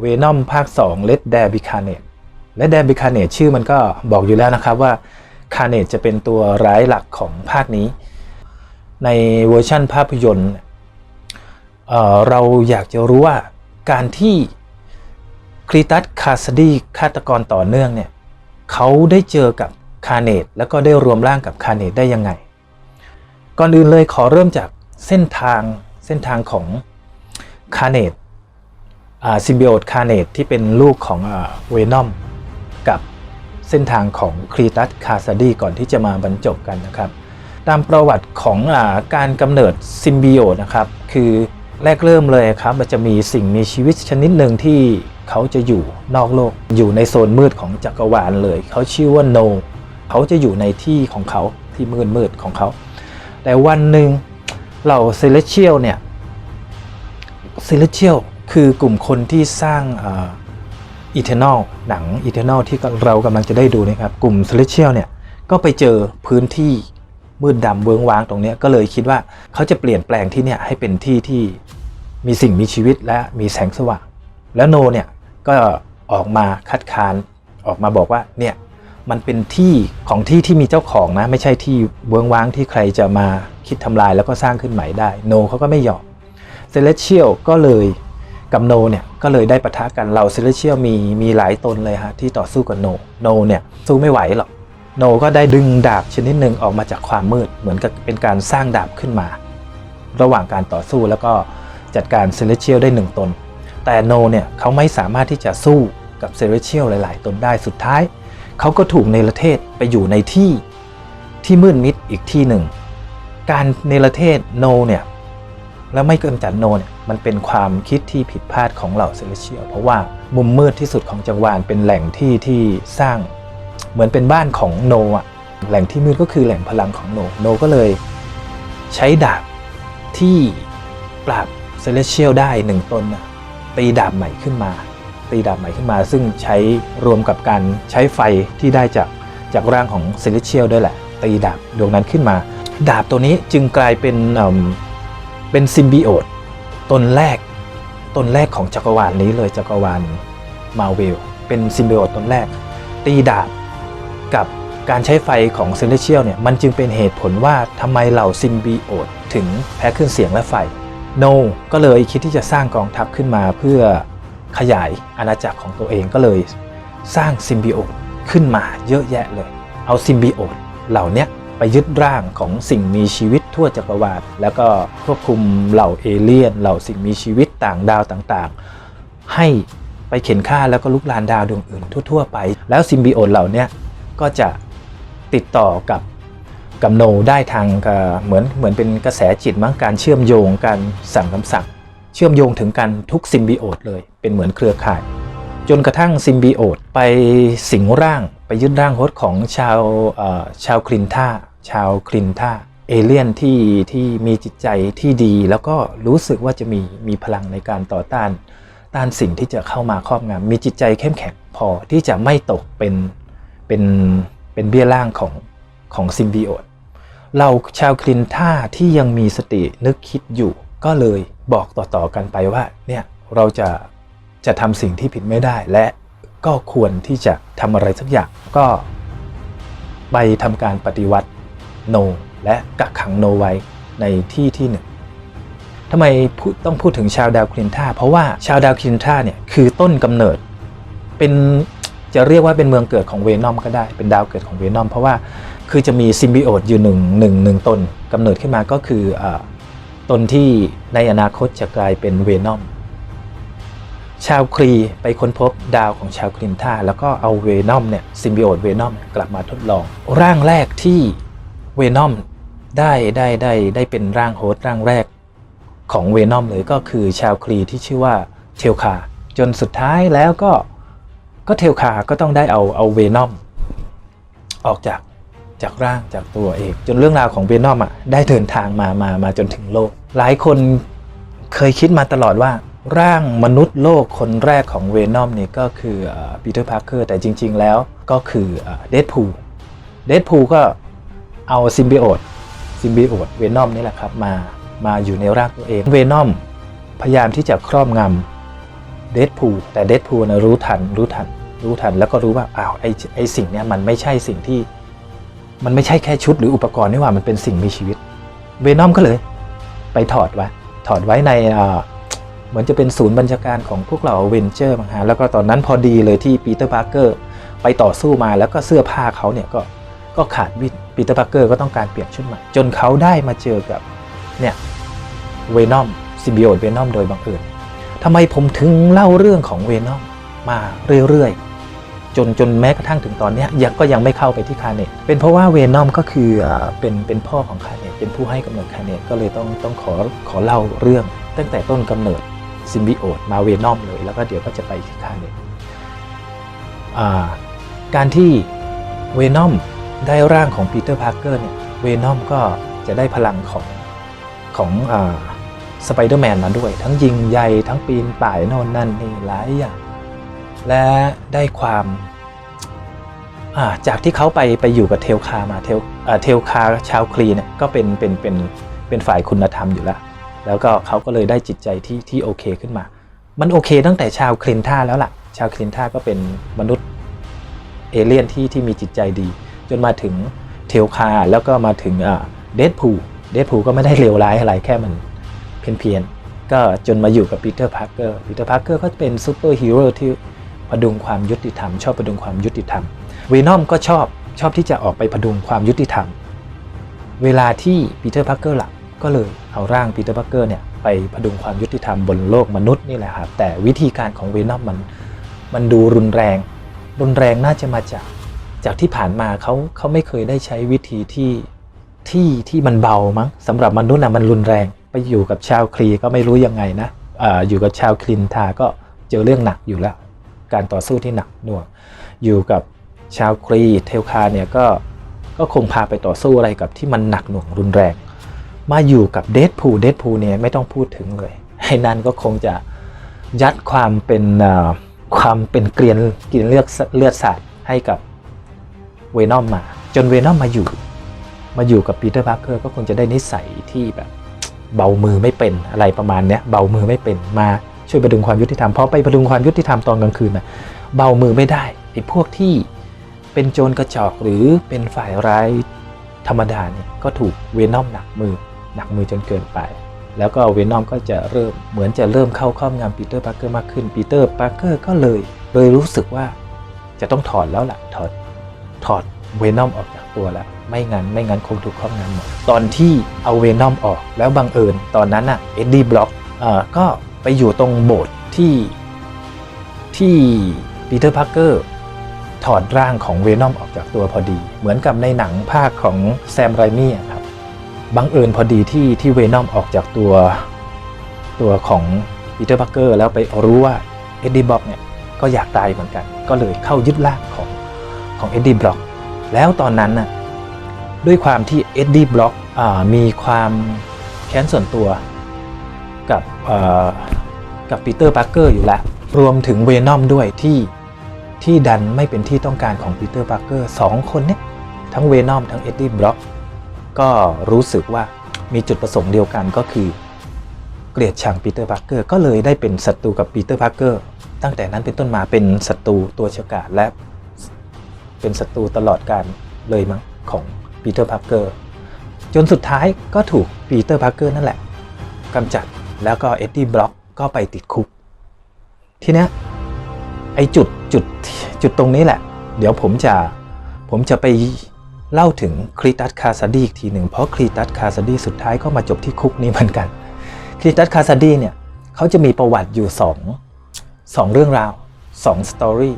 เวนอมภาค2 Let There Be Carnage Let There Be Carnage ชื่อมันก็บอกอยู่แล้วนะครับว่า Carnage จะเป็นตัวร้ายหลักของภาคนี้ ในเวอร์ชั่นภาพยนตร์เเราอยากจะรู้ว่าการที่คริตัสคาสดีฆาตกรต่อเนื่องเนี่ยเขาได้เจอกับคาเนตแล้วก็ได้รวมร่างกับคาเนตได้ยังไง ก่อนอื่นเลยขอเริ่มจากเส้นทางเส้นทางของคาเนต ซิมบิโอตคาร์เนตที่เป็นลูกของเวนอมกับเส้นทางของครีตัสคาซาดีก่อนที่จะมาบรรจบกันนะครับ ตามประวัติของอการกำเนิดซิมบิโอตนะครับคือแรกเริ่มเลยครับมันจะมีสิ่งมีชีวิตชนิดหนึ่งที่เขาจะอยู่นอกโลก อยู่ในโซนมืดของจักรวาลเลย เขาชื่อว่าโน เขาจะอยู่ในที่ของเขาที่มืดมืดของเขา แต่วันหนึ่งเหล่าเซเลเชียลเนี่ยเซเลเชียล คือกลุ่มคนที่สร้างอีเทนอลหนังอีเทนอลที่เรากำลังจะได้ดูนะครับ กลุ่มเซเลเชียลเนี่ย ก็ไปเจอพื้นที่มืดดำเวิ้งว้างตรงนี้ก็เลยคิดว่าเขาจะเปลี่ยนแปลงที่เนี่ยให้เป็นที่ที่มีสิ่งมีชีวิตและมีแสงสว่าง แล้วโนเนี่ยก็ออกมาคัดค้านออกมาบอกว่าเนี่ยมันเป็นที่ของที่ที่มีเจ้าของนะ ไม่ใช่ที่เวิ้งว้างที่ใครจะมาคิดทำลายแล้วก็สร้างขึ้นใหม่ได้โนเขาก็ไม่ยอมเซเลเชียลก็เลย กับโนเนี่ยก็เลยได้ปะทะกันเราเซเลเชียลมีมีหลายตนเลยฮะที่ต่อสู้กับโนโนเนี่ยสู้ไม่ไหวหรอกโนก็ได้ดึงดาบชนิดหนึ่งออกมาจากความมืดเหมือนกับเป็นการสร้างดาบขึ้นมา ระหว่างการต่อสู้แล้วก็จัดการเซเลเชียลได้หนึ่งตน แต่โนเนี่ยเขาไม่สามารถที่จะสู้กับเซเลเชียลหลาย ๆ ตนได้สุดท้าย เขาก็ถูกเนรเทศไปอยู่ในที่ที่มืดมิดอีกที่หนึ่ง การเนรเทศโนเนี่ยแล้วไม่กำจัดโนเนี่ย มันเป็นความคิดที่ผิดพลาดของเหล่าเซเลเชียลเพราะว่ามุมมืดที่สุดของจักรวาลเป็นแหล่งที่ที่สร้างเหมือนเป็นบ้านของโนอะแหล่งที่มืดก็คือแหล่งพลังของโนโนก็เลยใช้ดาบที่ปราบเซเลเชียลได้หนึ่งตนตีดาบใหม่ขึ้นมา ตีดาบใหม่ขึ้นมา ซึ่งใช้รวมกับการใช้ไฟที่ได้จากจากร่างของเซเลเชียลด้วยแหละ ตีดาบดวงนั้นขึ้นมา ดาบตัวนี้จึงกลายเป็นเป็นซิมบิโอต ตนแรกตนแรกของจักรวาลนี้เลยจักรวาลมาเวลเป็นซิมบิโอตตนแรก ตีดาบกับการใช้ไฟของเซเลเชียลเนี่ยมันจึงเป็นเหตุผลว่าทำไมเหล่าซิมบิโอตถึงแพ้คลื่นเสียงและไฟโนก็เลยคิดที่จะสร้างกองทัพขึ้นมาเพื่อขยายอาณาจักรของตัวเองก็เลย สร้างซิมบิโอตขึ้นมาเยอะแยะเลย เอาซิมบิโอตเหล่านี้ ไปยึดร่างของสิ่งมีชีวิตทั่วจักรวาลแล้วก็ควบคุมเหล่าเอเลี่ยน เหล่าสิ่งมีชีวิตต่างดาวต่างๆ ให้ไปเข็นฆ่าแล้วก็ลุกลานดาวดวงอื่นทั่ว ๆ ไป แล้วซิมบิโอตเหล่านี้ก็จะติดต่อกับกับโนได้ทางเอ่อเหมือนเหมือนเป็นกระแสจิตมั้งการเชื่อมโยงการสั่งคำสั่งเชื่อมโยงถึงกันทุกซิมบิโอตเลยเป็นเหมือนเครือข่าย จนกระทั่งซิมบิโอตไปสิงร่าง ไปยึดร่างโฮสต์ของชาวชาวคลินท่า ชาวคลินท่าเอเลี่ยนที่ที่มีจิตใจที่ดี แล้วก็รู้สึกว่าจะมีมีพลังในการต่อต้าน ต้านสิ่งที่จะเข้ามาครอบงำมีจิตใจเข้มแข็งพอที่จะไม่ตกเป็นเป็นเป็นเบี้ยล่างของของซิมบิโอตเราชาวคลินท่าที่ยังมีสตินึกคิดอยู่ ก็เลยบอกต่อๆกันไปว่าเนี่ยเราจะจะทำสิ่งที่ผิดไม่ได้ และก็ควรที่จะทำอะไรสักอย่างก็ไปทำการปฏิวัติ โน และกักขังโนไว้ในที่ที่หนึ่งทำไมต้องพูดถึงชาวดาวคลินท่าเพราะว่าชาวดาวคลินท่าเนี่ยคือต้นกำเนิด เป็นจะเรียกว่าเป็นเมืองเกิดของเวนอมก็ได้ เป็นดาวเกิดของเวนอม เพราะว่าคือจะมีซิมบิโอตอยู่หนึ่งหนึ่งหนึ่งตนกำเนิดขึ้นมาก็คืออตนที่ในอนาคตจะกลายเป็นเวนอม ชาวครีไปค้นพบดาวของชาวคลินท่าแล้วก็เอาเวนอมเนี่ยซิมบิโอตเวนอมกลับมาทดลอง ร่างแรกที่ เวนอมได้ได้ได้ได้เป็นร่างโฮสต์ร่างแรกของเวนอมเลยก็คือชาวครีที่ชื่อว่าเทลคาจนสุดท้ายแล้วก็ก็เทลคาก็ต้องได้เอาเอาเวนอมออกจากจากร่างจากตัวเอง จนเรื่องราวของเวนอมอะได้เดินทางมามามาจนถึงโลก หลายคนเคยคิดมาตลอดว่า ร่างมนุษย์โลกคนแรกของเวนอมนี่ก็คือปีเตอร์พาร์เกอร์แต่จริง ๆ แล้วก็คือเดดพูลเดดพูลก็ เอาซิมบิโอตซิมบิโอตเวนอมนี่แหละครับมามาอยู่ในร่างตัวเองเวนอมพยายามที่จะครอบงำเดดพูแต่เดดพูนะรู้ทันรู้ทัน รู้ทันแล้วก็รู้ว่าอ้าวไอไอสิ่งเนี้ยมันไม่ใช่สิ่งที่ มันไม่ใช่แค่ชุดหรืออุปกรณ์นี่หว่ามันเป็นสิ่งมีชีวิตเวนอมก็เลย ไปถอดไว้ถอดไว้ในเหมือนจะเป็นศูนย์บัญชาการของพวกเราเวนเจอร์มั้งฮะแล้วก็ตอนนั้นพอดีเลยที่ปีเตอร์พาร์เกอร์ไปต่อสู้มาแล้วก็เสื้อผ้าเขาเนี่ยก็ ก็ขาดวิปีเตอร์พาร์เกอร์ก็ต้องการเปลี่ยนชุดใหม่ จนเขาได้มาเจอกับเนี่ยเวนอมซิบิโอตเวนอมโดยบังเอิญทำไมผมถึงเล่าเรื่องของเวนอมมาเรื่อยๆ จนจนแม้กระทั่งถึงตอนนี้ยังก็ยังไม่เข้าไปที่คาเนตเป็นเพราะว่าเวนอมก็คืออ่าเป็นเป็นพ่อของคาเนตเป็นผู้ให้กำเนิดคาเนตก็เลยต้องต้องขอขอเล่าเรื่อง ตั้งแต่ต้นกำเนิดซิมบิโอตมาเวนอมเลย แล้วก็เดี๋ยวก็จะไปที่คาเนตอ่าการที่เวนอม ได้ร่างของปีเตอร์พาร์เกอร์เนี่ยเวนอมก็จะได้พลังของของสไปเดอร์แมนมาด้วย ทั้งยิงใยทั้งปีนป่ายโน่นนั่นนี่หลายอย่าง และได้ความาจากที่เขาไปไปอยู่กับเทลคามาเทลเทลคาชาวคลีเนี่ยก็เป็นเป็นเป็นเป็นฝ่ายคุณธรรมอยู่แล้ว แล้วก็เขาก็เลยได้จิตใจที่ที่โอเคขึ้นมา มันโอเคตั้งแต่ชาวคลินท่าแล้วล่ะ ชาวคลินท่าก็เป็นมนุษย์เอเลี่ยนที่ที่มีจิตใจดี จนมาถึงเทลคาแล้วก็มาถึงเดดพูเดดพูก็ไม่ได้เลวร้ายอะไรแค่มันเพี้ยนๆก็จนมาอยู่กับปีเตอร์พาร์เกอร์ปีเตอร์พาร์เกอร์ก็เป็นซูเปอร์ฮีโร่ที่พดุงความยุติธรรม ชอบพดุงความยุติธรรมเวนอมก็ชอบชอบที่จะออกไปพดุงความยุติธรรม เวลาที่ปีเตอร์พาร์เกอร์หลับก็เลยเอาร่างปีเตอร์พาร์เกอร์เนี่ยไปพดุงความยุติธรรมบนโลกมนุษย์นี่แหละครับแต่วิธีการของเวนอมมันมันดูรุนแรง รุนแรงน่าจะมาจาก จากที่ผ่านมาเขาเขาไม่เคยได้ใช้วิธีที่ที่ที่มันเบามั้งสำหรับมนุษย์นะมันรุนแรง ไปอยู่กับชาวคลีก็ไม่รู้ยังไงนะอาอยู่กับชาวคลินทาก็เจอเรื่องหนักอยู่แล้ว การต่อสู้ที่หนักหน่วงอยู่กับชาวคลีเทลคาเนี่ยก็ก็คงพาไปต่อสู้อะไรกับที่มันหนักหน่วงรุนแรง มาอยู่กับเดดพูเดดพูเนี่ยไม่ต้องพูดถึงเลยไอ้นั่นก็คงจะยัดความเป็นความเป็นเกลียนเกลียนเลือดเลือดสาดให้กับ เวนอมมา จนเวนอมมาอยู่ มาอยู่กับปีเตอร์พาร์เกอร์ก็คงจะได้นิสัยที่แบบเบามือไม่เป็นอะไรประมาณเนี้ยเบามือไม่เป็นมาช่วยประดุงความยุติธรรมพอไปประดุงความยุติธรรมตอนกลางคืนนะเบามือไม่ได้ไอ้พวกที่เป็นโจรกระจอกหรือเป็นฝ่ายร้ายธรรมดาเนี่ยก็ถูกเวนอมหนักมือหนักมือจนเกินไป แล้วก็เวนอมก็จะเริ่มเหมือนจะเริ่มเข้าครอบงำปีเตอร์พาร์เกอร์มากขึ้นปีเตอร์พาร์เกอร์ก็เลยเลยรู้สึกว่าจะต้องถอดแล้วล่ะถอด ถอดเวนอมออกจากตัวแล้ว ไม่งั้นไม่งั้นคงถูกครอบงำหมดตอนที่เอาเวนอมออกแล้วบังเอิญตอนนั้นน่ะเอ็ดดี้บล็อกก็ไปอยู่ตรงโบสถ์ที่ที่ปีเตอร์พาร์เกอร์ถอดร่างของเวนอมออกจากตัวพอดี เหมือนกับในหนังภาคของแซมไรมี่ครับบังเอิญพอดีที่ที่เวนอมออกจากตัวตัวของปีเตอร์พาร์เกอร์แล้วไปรู้ว่าเอ็ดดี้บล็อกเนี่ยก็อยากตายเหมือนกัน ก็เลยเข้ายึดร่างของ ของเอ็ดดี้บล็อกแล้วตอนนั้นน่ะด้วยความที่เอ็ดดี้บล็อกมีความแค้นส่วนตัวกับกับปีเตอร์พาร์เกอร์อยู่แล้ว รวมถึงเวนอมด้วยที่ที่ดันไม่เป็นที่ต้องการของปีเตอร์พาร์เกอร์สองคนเนี่ยทั้งเวนอมทั้งเอ็ดดี้บล็อกก็รู้สึกว่ามีจุดประสงค์เดียวกันก็คือเกลียดชังปีเตอร์พาร์เกอร์ก็เลยได้เป็นศัตรูกับปีเตอร์พาร์เกอร์ตั้งแต่นั้นเป็นต้นมาเป็นศัตรูตัวฉกาจและ เป็นศัตรูตลอดการเลยมั้งของปีเตอร์พาร์เกอร์จนสุดท้ายก็ถูกปีเตอร์พาร์เกอร์นั่นแหละกำจัดแล้วก็เอ็ดดี้บล็อกก็ไปติดคุก ทีนี้ไอจุดจุดจุดตรงนี้แหละ เดี๋ยวผมจะผมจะไปเล่าถึงครีตัสคาซาดีอีกทีหนึ่งเพราะครีตัสคาซาดีสุดท้ายก็มาจบที่คุกนี้เหมือนกันครีตัสคาซาดีเนี่ยเขาจะมีประวัติอยู่สองสองเรื่องราวสองสตอรี่